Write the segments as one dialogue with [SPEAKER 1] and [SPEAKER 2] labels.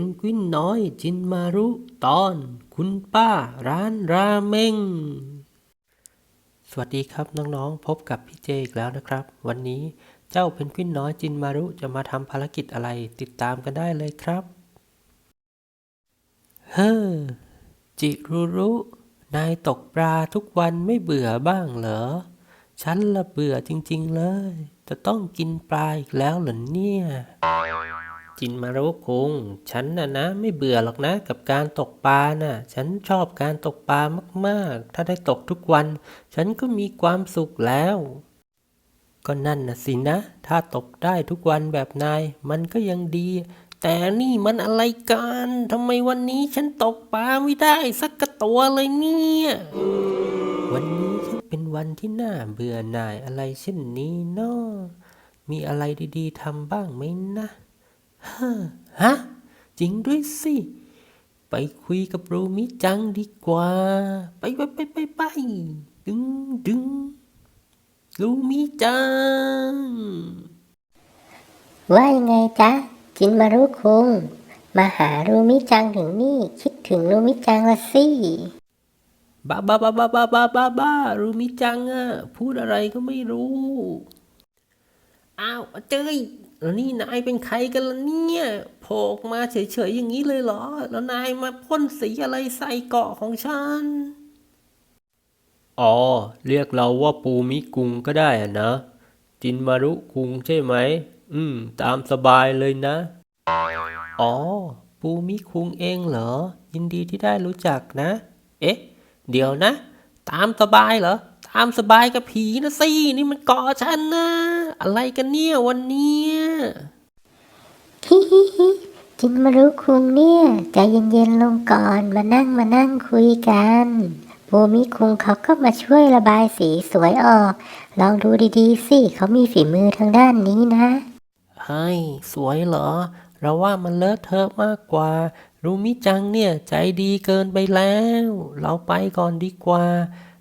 [SPEAKER 1] นกวินน้อยจินมารุตอน คุณป้าร้านราเมง สวัสดีครับน้องๆ พบกับพี่เจอีกแล้วนะครับ วันนี้เจ้าเพนกวินน้อยจินมารุจะมาทำภารกิจอะไรติดตามกันได้เลยครับ เฮ้อ จิรุรุ นายตกปลาทุกวันไม่เบื่อบ้างเหรอ ฉันละเบื่อจริงๆเลย จะต้องกินปลาอีกแล้วเหรอเนี่ย จินมารุคุง ฉันน่ะนะไม่เบื่อหรอกนะกับการตกปลาน่ะ ฉันชอบการตกปลามากๆ ถ้าได้ตกทุกวัน ฉันก็มีความสุขแล้ว ก็นั่นน่ะสินะ ถ้าตกได้ทุกวันแบบนาย มันก็ยังดี แต่นี่มันอะไรกันทำไมวันนี้ฉันตกปลาไม่ได้สักกระตัวเลยเนี่ย วันนี้ฉันเป็นวันที่น่าเบื่อหน่ายอะไรเช่นนี้เนาะมีอะไรดีๆทำบ้างไหมนะ ฮะฮะ จริงด้วยสิ ไปคุยกับรูมิจังดีกว่า ไปไปไปไปไปดึงดึงรูมิจัง
[SPEAKER 2] ว่ายังไงจ๊ะ จินมารุคุง มาหารูมิจังถึงนี่ คิดถึงรูมิจังละสิ
[SPEAKER 1] บ้าบ้าบ้าบ้าบ้าบ้าบ้าบ้ารูมิจังอะพูดอะไรก็ไม่รู้ อ้าวอาเจย แล้วนี่นายเป็นใครกันล่ะเนี่ยโผล่ออกมาเฉยๆอย่างนี้เลยเหรอ แล้วนายมาพ่นสีอะไรใส่เกาะของฉัน อ๋อ เรียกเราว่าปูมิกุงก็ได้อะนะ จินมารุคุงใช่ไหม อืม ตามสบายเลยนะ อ๋อ ปูมิคุงเองเหรอ ยินดีที่ได้รู้จักนะ เอ๊ะ เดี๋ยวนะ ตามสบายเหรอ ตามสบายกับผีนะสิ นี่มันเกาะฉันนะ อะไรกันเนี่ยวันเนี้ย
[SPEAKER 2] ฮิฮิฮิจินมารุคุงเนี่ยใจเย็นๆลงก่อนมานั่งมานั่งคุยกันปูมิคุงเขาก็มาช่วยระบายสีสวยออก ลองดูดีๆสิเขามีฝีมือทางด้านนี้นะ
[SPEAKER 1] เฮ้ยสวยเหรอ เราว่ามันเลอะเทอะมากกว่า รูมิจังเนี่ยใจดีเกินไปแล้ว เราไปก่อนดีกว่า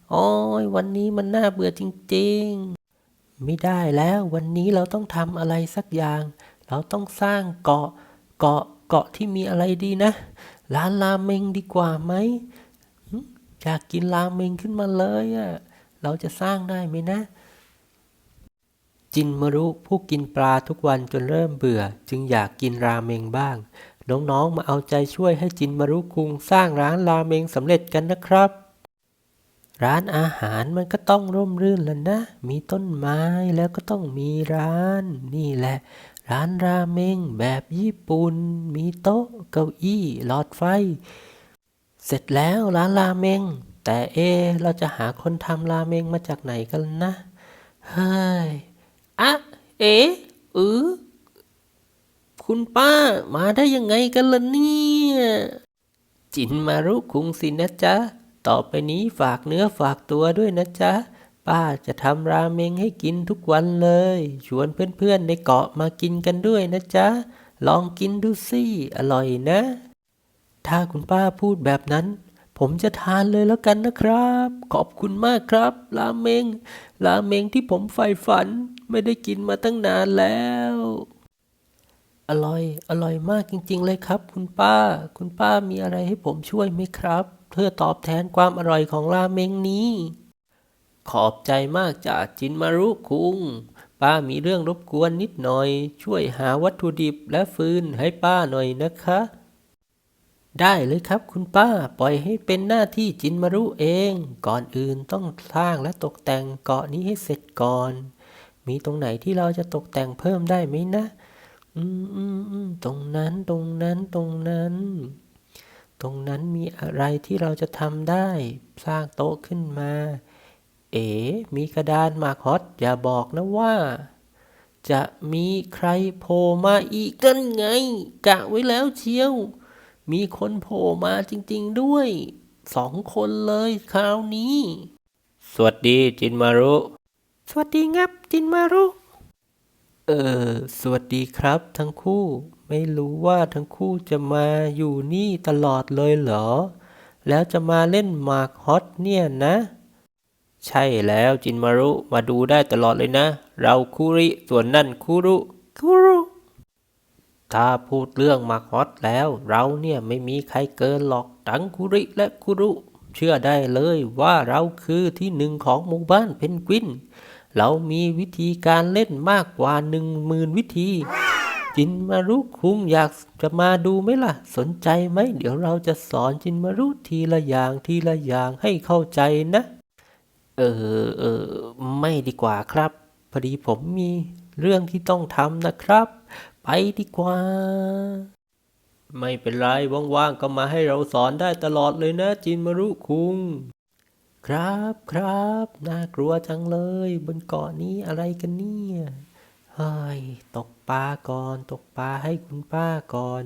[SPEAKER 1] โอ้ยวันนี้มันน่าเบื่อจริงๆ ไม่ได้แล้ววันนี้เราต้องทำอะไรสักอย่าง เราต้องสร้างเกาะเกาะเกาะที่มีอะไรดีนะ ร้านราเมงดีกว่าไหมอยากกินราเมงขึ้นมาเลยอะเราจะสร้างได้ไหมนะ จินมารุผู้กินปลาทุกวันจนเริ่มเบื่อ จึงอยากกินราเมงบ้าง น้องๆมาเอาใจช่วยให้จินมารุคุงสร้างร้านราเมงสำเร็จกันนะครับ ร้านอาหารมันก็ต้องร่มรื่นแล้วนะ มีต้นไม้แล้วก็ต้องมีร้าน นี่แหละ ร้านราเมงแบบญี่ปุ่น มีโต๊ะเก้าอี้หลอดไฟ เสร็จแล้วร้านราเมง แต่เอ เราจะหาคนทำราเมงมาจากไหนกันนะ เฮ้ย อะเอเออคุณป้ามาได้ยังไงกันล่ะเนี่ย จินมารุคุงสินะจ๊ะ ต่อไปนี้ฝากเนื้อฝากตัวด้วยนะจ๊ะ ป้าจะทำราเมงให้กินทุกวันเลย ชวนเพื่อนๆในเกาะมากินกันด้วยนะจ๊ะ ลองกินดูสิอร่อยนะ ถ้าคุณป้าพูดแบบนั้น ผมจะทานเลยแล้วกันนะครับ ขอบคุณมากครับ ราเมง ราเมงที่ผมใฝ่ฝัน ไม่ได้กินมาตั้งนานแล้วอร่อย อร่อยมากจริง ๆ เลยครับ คุณป้า คุณป้ามีอะไรให้ผมช่วยไหมครับ เพื่อตอบแทนความอร่อยของราเมงนี้ ขอบใจมากจากจินมารุคุง ป้ามีเรื่องรบกวนนิดหน่อย ช่วยหาวัตถุดิบและฟืนให้ป้าหน่อยนะคะ ได้เลยครับคุณป้าปล่อยให้เป็นหน้าที่จินมารุเอง ก่อนอื่นต้องสร้างและตกแต่งเกาะนี้ให้เสร็จก่อน มีตรงไหนที่เราจะตกแต่งเพิ่มได้ไหมนะ อืมอืมอืมตรงนั้นตรงนั้นตรงนั้น ตรงนั้นมีอะไรที่เราจะทำได้ สร้างโต๊ะขึ้นมา เอ๋ มีกระดานหมากฮอตอย่าบอกนะว่า จะมีใครโผล่มาอีกนั่นไง กะไว้แล้วเชียว มีคนโผล่มาจริง ๆด้วยสองคนเลยคราวนี้ สวัสดีจินมารุ สวัสดีงับจินมารุ เออ สวัสดีครับทั้งคู่ ไม่รู้ว่าทั้งคู่จะมาอยู่นี่ตลอดเลยเหรอ แล้วจะมาเล่นหมากฮอตเนี่ยนะ ใช่แล้วจินมารุมาดูได้ตลอดเลยนะ เราคุริส่วนนั่นคุรุคุรุถ้าพูดเรื่องหมากฮอตแล้ว เราเนี่ยไม่มีใครเกินหรอกทั้งคุริและคุรุ เชื่อได้เลยว่าเราคือที่หนึ่งของหมู่บ้านเพนกวิน เรามีวิธีการเล่นมากกว่าหนึ่งหมื่นวิธี จินมารุคุงอยากจะมาดูไหมล่ะ สนใจไหม เดี๋ยวเราจะสอนจินมารุทีละอย่างทีละอย่างให้เข้าใจนะ เออเออไม่ดีกว่าครับ พอดีผมมีเรื่องที่ต้องทำนะครับ ไปดีกว่า ไม่เป็นไรว่างๆก็มาให้เราสอนได้ตลอดเลยนะ จินมารุคุงครับครับ น่ากลัวจังเลย บนเกาะนี้อะไรกันเนี่ย เฮ้ยตกปลาก่อน ตกปลาให้คุณป้าก่อน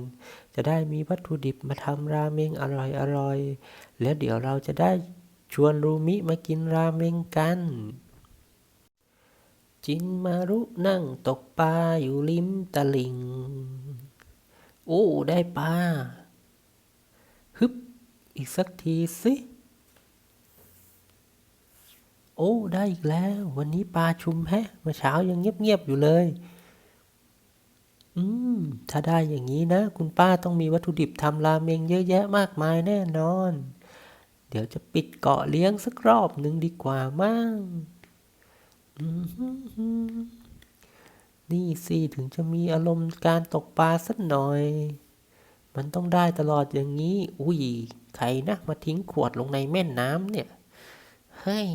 [SPEAKER 1] จะได้มีวัตถุดิบมาทำราเมงอร่อยอร่อยๆแล้วเดี๋ยวเราจะได้ชวนรูมิมากินราเมงกัน จินมารุนั่งตกปลาอยู่ริมตลิ่งโอ้ ได้ปลาฮึบ อีกสักทีสิ อ้ ได้อีกแล้ว วันนี้ปลาชุมแฮะเมื่อเช้ายังเงียบๆอยู่เลย อืม ถ้าได้อย่างนี้นะ คุณป้าต้องมีวัตถุดิบทำราเมงเยอะแยะมากมายแน่นอน เดี๋ยวจะปิดเกาะเลี้ยงสักรอบหนึ่งดีกว่ามั่งอืมฮึ่มนี่สิถึงจะมีอารมณ์การตกปลาสักหน่อย มันต้องได้ตลอดอย่างนี้ อุ้ย ใครนะ มาทิ้งขวดลงในแม่น้ำเนี่ย เฮ้ย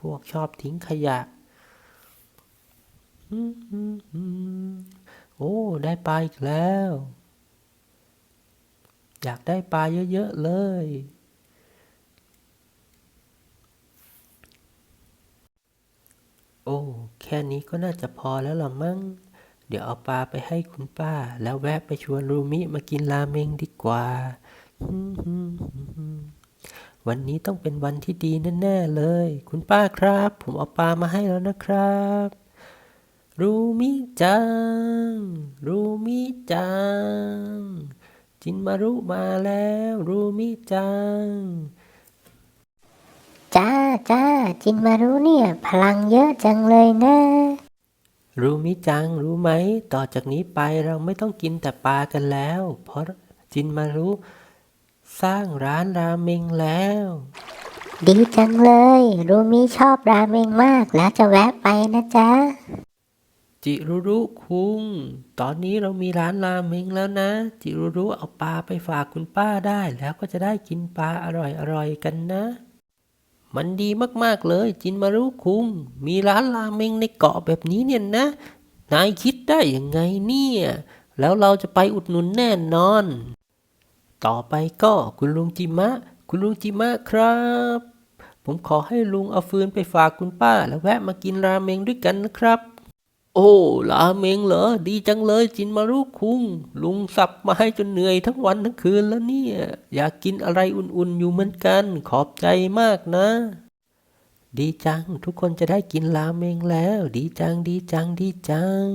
[SPEAKER 1] พวกชอบทิ้งขยะ โอ้ ได้ปลาอีกแล้ว อยากได้ปลาเยอะๆเลย โอ้ แค่นี้ก็น่าจะพอแล้วล่ะมั้ง เดี๋ยวเอาปลาไปให้คุณป้า แล้วแวะไปชวนรูมิมากินราเมงดีกว่า วันนี้ต้องเป็นวันที่ดีแน่ๆเลย คุณป้าครับ ผมเอาปลามาให้แล้วนะครับ รูมิจัง รูมิจัง จินมารุมาแล้ว รูมิจัง
[SPEAKER 2] จ้าจ้าจินมารุเนี่ย พลังเยอะจังเลยนะ
[SPEAKER 1] รู้มิจังรู้ไหม ต่อจากนี้ไปเราไม่ต้องกินแต่ปลากันแล้ว เพราะจินมารุ สร้างร้านราเมงแล้ว
[SPEAKER 2] ดีจังเลย รูมิชอบราเมงมากแล้วจะแวะไปนะจ๊ะ
[SPEAKER 1] จิรุรุคุง ตอนนี้เรามีร้านราเมงแล้วนะ จิรุรุเอาปลาไปฝากคุณป้าได้แล้วก็จะได้กินปลาอร่อยๆกันนะ มันดีมากๆเลย จินมารุคุง มีร้านราเมงในเกาะแบบนี้เนี่ยนะ นายคิดได้ยังไงเนี่ย แล้วเราจะไปอุดหนุนแน่นอน ต่อไปก็คุณลุงจิมะ คุณลุงจิมะครับ ผมขอให้ลุงเอาฟืนไปฝากคุณป้า แล้วแวะมากินราเมงด้วยกันนะครับ โอ้ราเมงเหรอ ดีจังเลยจินมารุคุง ลุงสับมาให้จนเหนื่อยทั้งวันทั้งคืนแล้วเนี่ย อยากกินอะไรอุ่นๆอยู่เหมือนกัน ขอบใจมากนะ ดีจัง ทุกคนจะได้กินราเมงแล้ว ดีจังดีจังดีจัง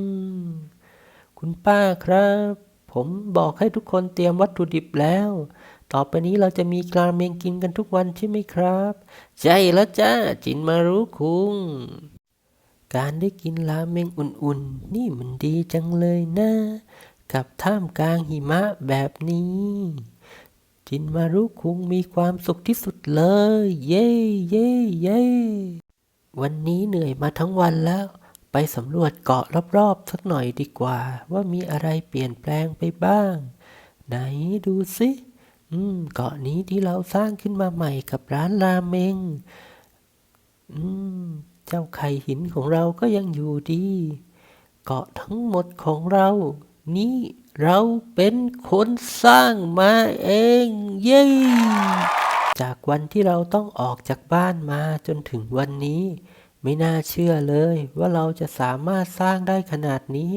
[SPEAKER 1] คุณป้าครับ ผมบอกให้ทุกคนเตรียมวัตถุดิบแล้ว ต่อไปนี้เราจะมีราเมงกินกันทุกวันใช่ไหมครับ ใช่แล้วจ้า จินมารุคุง การได้กินราเมงอุ่นๆ นี่มันดีจังเลยนะ กับท่ามกลางหิมะแบบนี้ จินมารุคุงมีความสุขที่สุดเลย เย้เย้เย้วันนี้เหนื่อยมาทั้งวันแล้ว ไปสำรวจเกาะรอบๆสักหน่อยดีกว่า ว่ามีอะไรเปลี่ยนแปลงไปบ้าง ไหนดูสิอืมเกาะนี้ที่เราสร้างขึ้นมาใหม่กับร้านราเมง อืม เจ้าไข่หินของเราก็ยังอยู่ดี เกาะทั้งหมดของเรา นี่เราเป็นคนสร้างมาเอง เย้ จากวันที่เราต้องออกจากบ้านมาจนถึงวันนี้ ไม่น่าเชื่อเลยว่าเราจะสามารถสร้างได้ขนาดนี้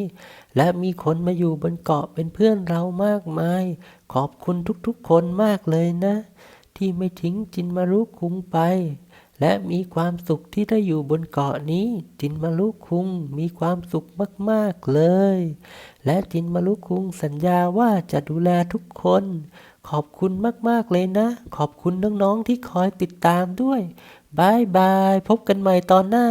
[SPEAKER 1] และมีคนมาอยู่บนเกาะเป็นเพื่อนเรามากมาย ขอบคุณทุกๆคนมากเลยนะ ที่ไม่ทิ้งจินมารุคุงไป และมีความสุขที่ได้อยู่บนเกาะนี้ จินมารุคุงมีความสุขมากๆเลย และจินมารุคุงสัญญาว่าจะดูแลทุกคน ขอบคุณมากๆเลยนะ ขอบคุณน้องๆที่คอยติดตามด้วย บายบาย พบกันใหม่ตอนหน้า